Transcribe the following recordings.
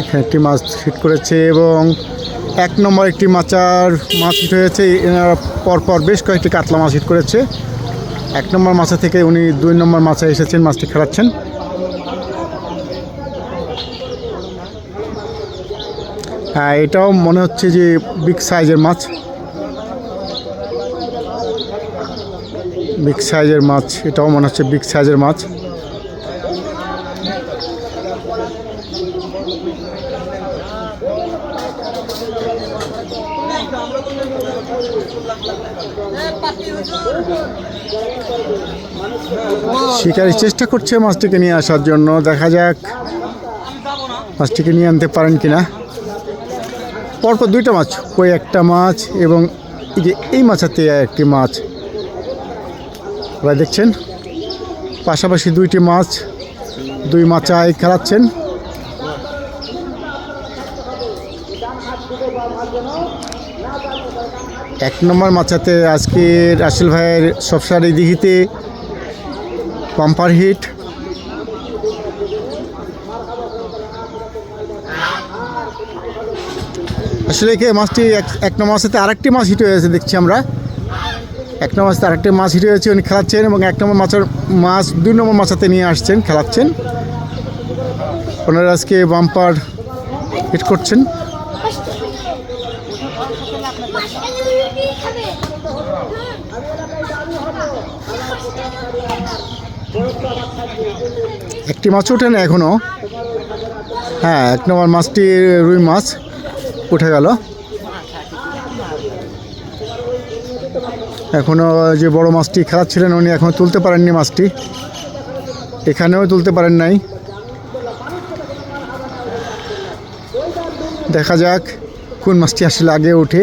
এখানে একটি মাছ হিট করেছে এবং এক নম্বর একটি মাচার মাছ হিট হয়েছে। এনারা পরপর বেশ কয়েকটি কাতলা মাছ হিট করেছে। এক নম্বর মাছা থেকে উনি দুই নম্বর মাছে এসেছেন, মাছটি খেলাচ্ছেন। হ্যাঁ এটাও মনে হচ্ছে যে বিগ সাইজের মাছ। বিগ সাইজের মাছ, এটাও মনে হচ্ছে বিগ সাইজের মাছ। শিকারি চেষ্টা করছে মাছটিকে নিয়ে আসার জন্য। দেখা যাক মাছটিকে নিয়ে আনতে পারেন কিনা। পরপর দুইটা মাছ ওই একটা মাছ এবং এই যে এই মাছাতে একটি মাছ। আপনারা দেখছেন? পাশাপাশি দুইটি মাছ, দুই মাচায় খেলাচ্ছেন। এক নম্বর মাচাতে আজকে রাসেল ভাইয়ের সবসারি দিঘিতে পাম্পার হিট। আসলে কি মাছটি এক এক নম্বর মাছতে আরেকটি মাছ হিট হয়েছে দেখছি আমরা। এক নম্বর মাছতে আরেকটি মাছ হিট হয়েছে উনি খেলাচ্ছেন এবং এক নম্বর মাছের মাছ দুই নম্বর মাছাতে নিয়ে আসছেন, খেলাচ্ছেন। ওনারা আজকে বাম্পার হিট করছেন। একটি মাছ ওঠে না এখনও হ্যাঁ এক নম্বর মাছটি রুই মাছ উঠে গেল। এখনও যে বড় মাছটি খেলাচ্ছিলেন উনি এখনও তুলতে পারেননি মাছটি। এখানেও তুলতে পারেন নাই। দেখা যাক কোন মাছটি আসলে আগে ওঠে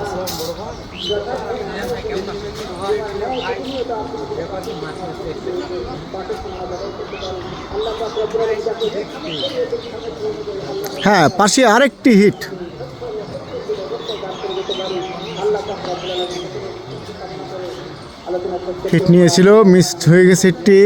হ্যাঁ পাশে আরেকটি হিট। হিট নিয়েছিল মিসড হয়ে গেছে একটি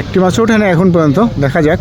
একটি মাছ ওঠে না এখন পর্যন্ত? দেখা যাক।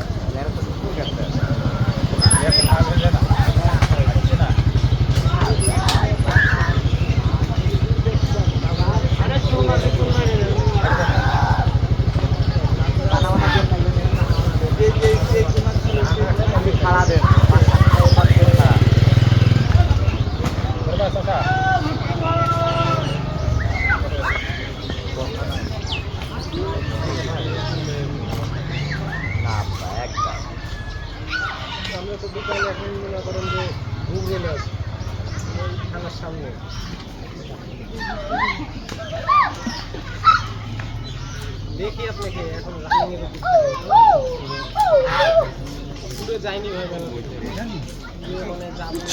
আমরা এখন মনে করেন যে ঘুরে আছে। থানার সামনে। দেখি আপনাকে, এখন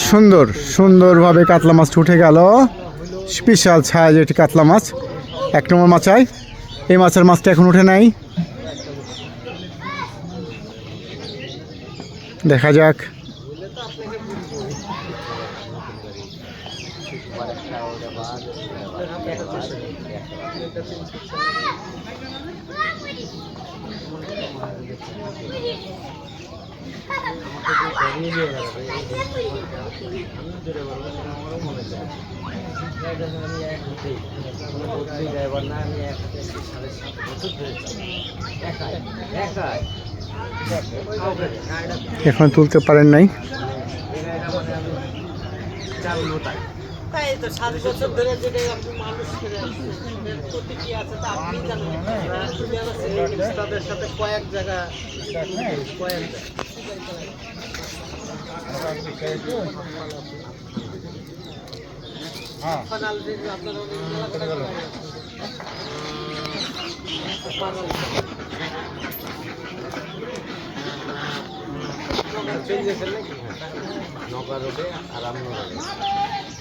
সুন্দর, সুন্দরভাবে কাতলা মাছটি উঠে গেল। স্পেশাল সাইজ এটি কাতলা মাছ। এক নম্বর মাছাই এই মাছের মাছটা এখন উঠে নাই। দেখা যাক। এখন তুলতে পারেন নাই? তাই তো সাত বছর ধরে যেটা আপনি মানুষ করে আসছেন, এর প্রতি কি আছে তা আপনি জানেন? তুমি তাদের সাথে কয়েক জায়গা কয়েক আপনার। নগা রোডে আর আমনো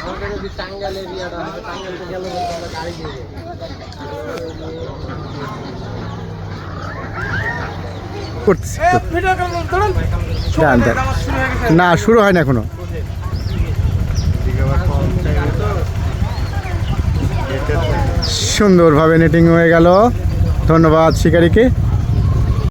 আমাদের যদি বিয়াটা হবে গেলে গাড়ি দিয়ে করতেছি। না শুরু হয় না এখনও। সুন্দরভাবে নেটিং হয়ে গেল। ধন্যবাদ শিকারীকে।